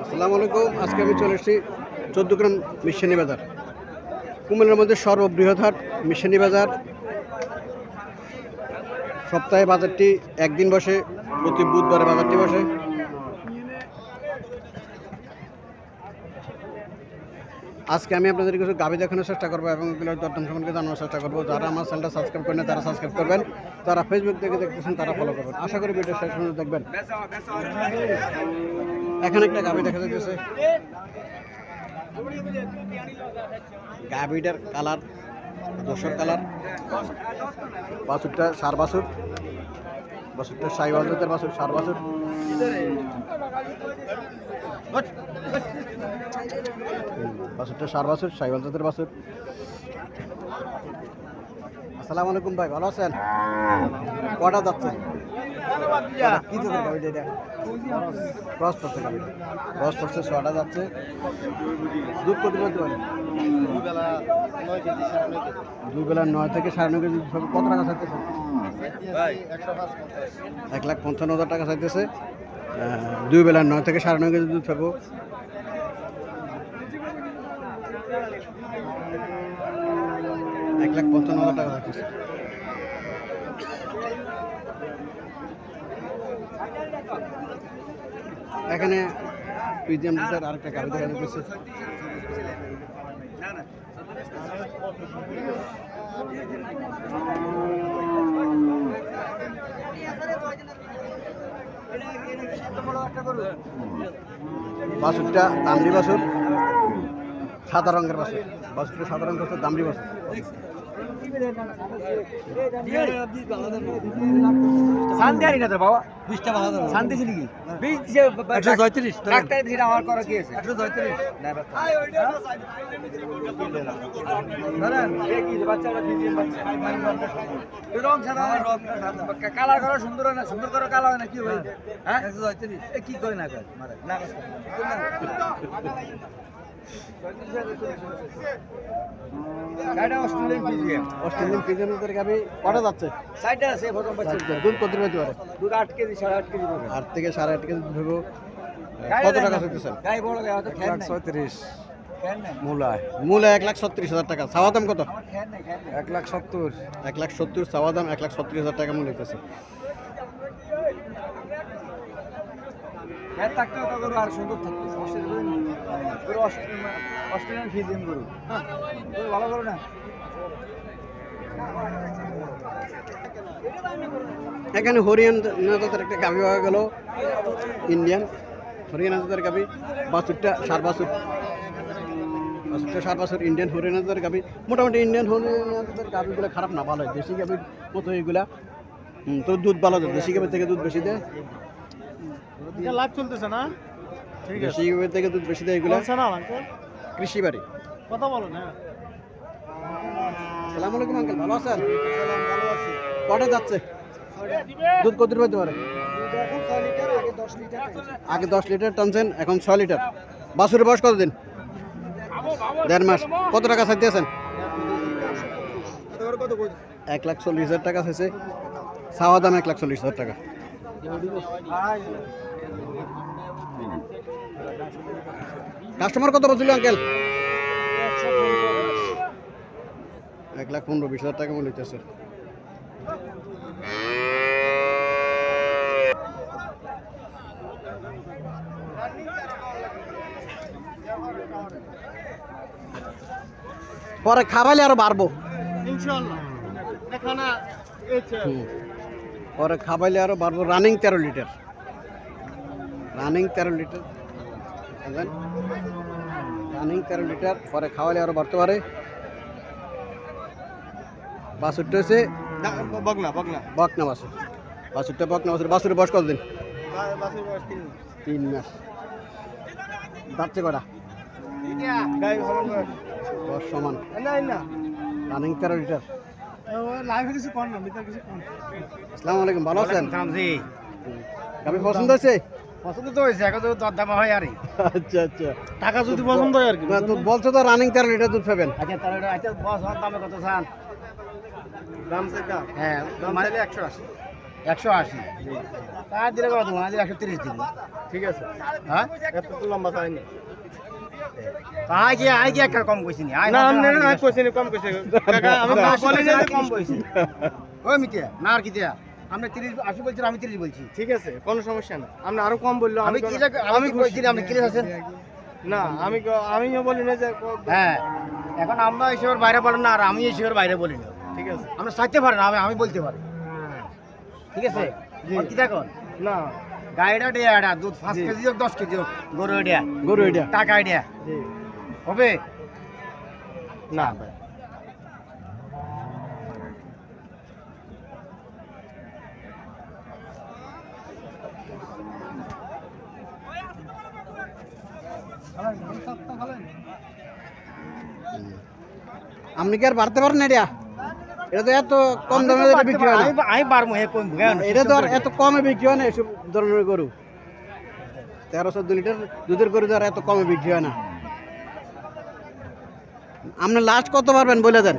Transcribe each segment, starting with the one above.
আসসালামু আলাইকুম। আজকে আমি চলে এসেছি চোদ্দ গ্রাম মিশানি বাজার। কুমিল্লার মধ্যে সর্ববৃহৎ হাট, মিশানি বাজার। সপ্তাহে বাজারটি একদিন বসে, প্রতি বুধবারে বাজারটি বসে। আজকে আমি আপনাদের কিছু গাবি দেখানোর চেষ্টা করব এবং এগুলোর দরদাম সম্পর্কে জানানোর চেষ্টা করব। যারা আমার চ্যানেলটা সাবস্ক্রাইব করেন তারা সাবস্ক্রাইব করবেন। যারা ফেসবুক থেকে দেখতেছেন, তারা ফলো করবেন। আশা করি ভিডিও শেষ পর্যন্ত দেখবেন। এখানে একটা গাবি দেখা যাচ্ছে গাবিটার কালার, দোসর কালার। বাছুরটা সার বাছুর। বাছুরটা সাই বাছুরের বাছুর, সার বাছুর। হুম, বাছুরটা সার বাছুর সাই বাছুরের বাছুর আসসালামু আলাইকুম ভাই ভালো আছেন? কটা জাতের ছটা যাচ্ছে। দুধ কত বলতে পারে দুই বেলা নয় থেকে সাড়ে কত টাকা চাইতেছে? এক লাখ পঞ্চান্ন হাজার টাকা চাইতেছে। দুই বেলা নয় থেকে সাড়ে নয় কেজি দুধ পাবো এক লাখ পঞ্চান্ন হাজার টাকা চাইতেছে এখানে পিজিএম লিটার আরেকটা গাড়ি দেখা যাচ্ছে। বাসুরটা দামড়ি বাসুর। সাদা রঙের বাসুর বাসুরটা সাদা রঙের বাসুর দামড়ি বাসুর শান্তি আনি না তো বাবা? বিশটা ভালো শান্তি ছিল কি? বিশ যে একশো ডাক্তার দিছে আমার করা কি আছে? একশো কালার করা সুন্দর হয় না? সুন্দর করে কালার হয় না? কি হয়। হ্যাঁ? একশো পঁয়ত্রিশ কি করে না কাজ না। অস্ট্রেলিয়ান বিজিএম অস্ট্রেলিয়ান গাবি কটা যাচ্ছে? সাইডে আছে প্রথম বাচ্চা দুধ কত পেতে পারে দুধ আট কেজি সাড়ে আট কেজি আট থেকে সাড়ে আট কেজি কত টাকা চাইতেছেন? গাই বড় গাই হয়তো খ্যান ছয়ত্রিশ। মূলায় মূলা। এক লাখ ছত্রিশ হাজার টাকা। চাওয়া দাম কত? এক লাখ সত্তর। এক লাখ সত্তর চাওয়া দাম এক লাখ ছত্রিশ হাজার টাকা মূল্য হইতেছে। খ্যান থাকতেও তো গরু আর সুন্দর থাকতো অস্ট্রেলিয়ান হ্যাঁ ভালো না। এখানে হরিয়ানা একটা গাভি পাওয়া গেল, ইন্ডিয়ান। হরিয়ানা জাতের গাভি, বাছুরটা সার বাছুর। বাছুরটা সার বাছুর, ইন্ডিয়ান হরিয়ানা জাতের গাভি। মোটামুটি ইন্ডিয়ান হরিয়ানা জাতের খারাপ না ভালো হয় দেশি গাভির মতো এইগুলা তো দুধ ভালো দেয়, দেশি গাভির থেকে দুধ বেশি দেয়। লাভ চলতেছে না? ঠিক গাভির থেকে দুধ বেশি দেয় এগুলা? না আঙ্কেল কৃষি বাড়ি। কথা বলো না। আলাইকুম আঙ্কেল ভালো আছেন? কটা যাচ্ছে? দুধ কত পারে? আগে দশ লিটার টানছেন এখন ছ লিটার। বাছুরের বয়স কতদিন? দেড় মাস। কত টাকা চাইতেছেন এক লাখ চল্লিশ হাজার টাকা চাইছে। চাওয়া দাম এক লাখ চল্লিশ হাজার টাকা। কাস্টমার কত বলছিল আঙ্কেল? এক লাখ পনেরো বিশ হাজার টাকা মূল্য হইতেছে পরে খাবাইলে আরও বাড়বো। পরে খাবাইলে আরও বাড়বো রানিং তেরো লিটার। রানিং তেরো লিটার। রানিং তেরো লিটার পরে খাওয়ালে আরও বাড়তে পারে। বাছুরটা হচ্ছে বগনা বগনা বকনা বাছুর বাছুরটা বকনা বাছুর বাছুরের বয়স কতদিন? তিন মাস। যাচ্ছে কটা? সমান। রানিং তেরো লিটার। আসসালামু আলাইকুম ভালো আছেন? আমি পছন্দ হয়েছে? পছন্দ তো হয়েছে এখন তো দরদাম হয় আরই। আচ্ছা আচ্ছা। টাকা যদি পছন্দ হয় আর কি তো বলছো তো রানিং তেরো লিটার দুধ পাবেন আচ্ছা তাহলে আচ্ছা বস আমার দামে কত চান দাম সেটা হ্যাঁ দাম চাইলে একশো আশি। একশো আশি। তার দিলে কত দেবো আজ একশো তিরিশ দিব ঠিক আছে। হ্যাঁ? এত তো লম্বা চাইনি আয় কি আয় কি একটা কম কইছি নি? আয় না না না কইছি কম কইছি। কাকা আমি কম কইছি। ওই মিটিয়া না আর কি দিয়া? আমরা তিরিশ আশি বলছি আমি তিরিশ বলছি। ঠিক আছে কোনো সমস্যা না আপনি আরও কম বলল আমি আমি বলছি আপনি কিরে আছেন? না আমি আমিও বলি না যে হ্যাঁ এখন আমরা হিসেবের বাইরে বলেন না আর আমি হিসেবের বাইরে বলি না। ঠিক আছে। আমরা চাইতে পারি না আমি বলতে পারি। ঠিক আছে। কি দেখো? না। গাইডা ডেয়া এটা দুধ পাঁচ কেজি হোক দশ কেজি হোক গরু ডেয়া গরু এটা টাকা ডেয়া হবে? না আপনি কি আর বাড়তে পারেন না এটা? এটা তো এত কম দামে এটা বিক্রি হয় না। আমি পারব এটা তো আর এত কমে বিক্রি হয় না এসব ধরনের গরু। তেরো চোদ্দ লিটার দুধের গরু তো আর এত কমে বিক্রি হয় না। আপনি লাস্ট কত পারবেন বলে দেন?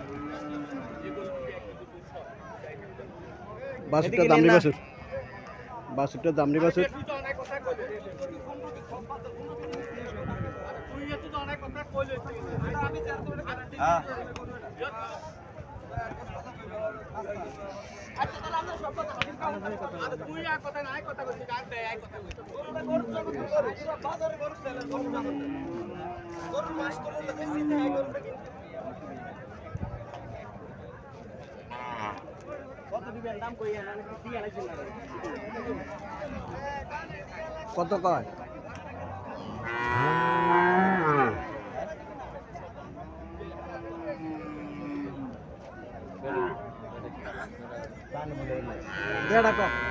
বাসুরটা দামড়ি বাসুর। বাসুরটা দামড়ি বাসুর। কত কয় দেড়া কম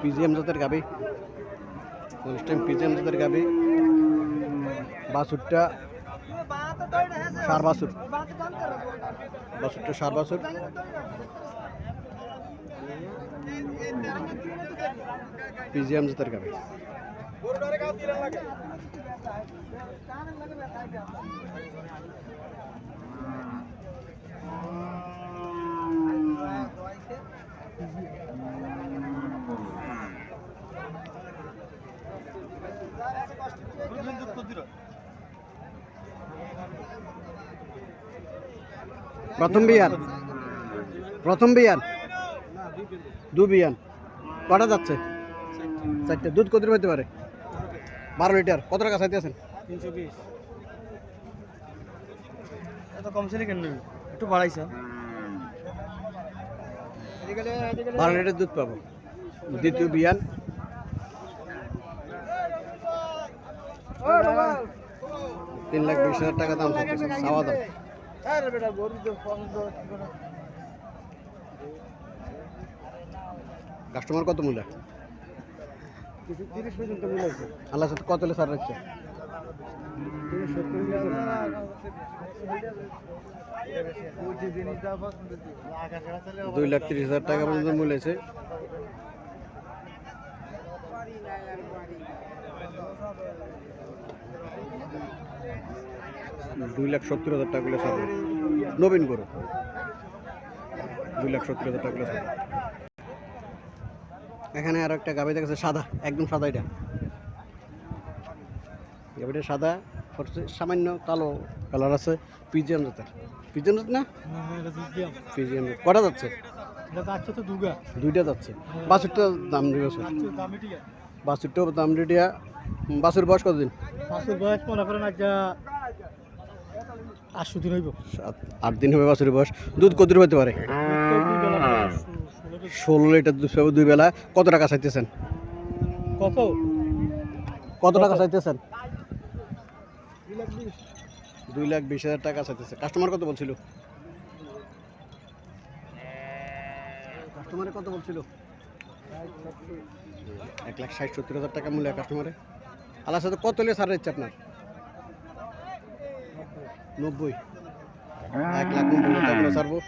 পিজিএম জাতের গাবি। টাইম পিজিএম জাতের গাবি। বাসুরটা সার বাসুর বাসুরটা সার বাসুর পিজিএম জাতের গাবি। প্রথম বিয়ান? প্রথম বিয়ান? দু বিয়ান। কটা যাচ্ছে? চারটে। দুধ কত হতে পারে? বারো লিটার। কত টাকা চাইতে আছেন? তিনশো বিশ। এত কম ছিল কেন একটু বাড়াইছ। বারো লিটার দুধ পাবো। দ্বিতীয় বিয়ান। তিন লাখ বিশ হাজার টাকা দাম। চাইতেছে চাওয়া দাম কাস্টমার কত মূল্য তিরিশ পর্যন্ত মিলাইছে আল্লাহ সাথে কত সার রাখছে? দুই লাখ তিরিশ হাজার টাকা পর্যন্ত মূল্য আছে দুই লাখ সত্তর হাজার টাকা করে ছাড়বে নবীন গরু। দুই লাখ সত্তর হাজার টাকা করে এখানে আর একটা গাভি দেখেছে সাদা, একদম সাদা এটা। গাভিটা সাদা সামান্য কালো কালার আছে পিজিয়ান জাতের। পিজিয়ান জাত না? জাত। কটা যাচ্ছে? দুইটা যাচ্ছে। বাছুরটা দাম দিবে বাছুরটাও দাম দিয়ে বাছুর বয়স কতদিন? পাঁচের বয়স মনে করেন একটা আটশো দিন হইব। সাত আট দিন হবে বাছুরের বয়স। দুধ কতদূর হতে পারে? ষোলো লিটার দুধ পাবে দুই বেলা। কত টাকা চাইতেছেন? কত? কত টাকা চাইতেছেন? দুই লাখ বিশ হাজার টাকা চাইতেছে। কাস্টমার কত বলছিল? কাস্টমারে কত বলছিল? এক লাখ ষাট সত্তর হাজার টাকা মূল্য কাস্টমারে। আল্লাহ সাথে কত লিয়ে সার দিচ্ছে আপনার? নব্বই। এক লাখ নব্বই ছাড়বো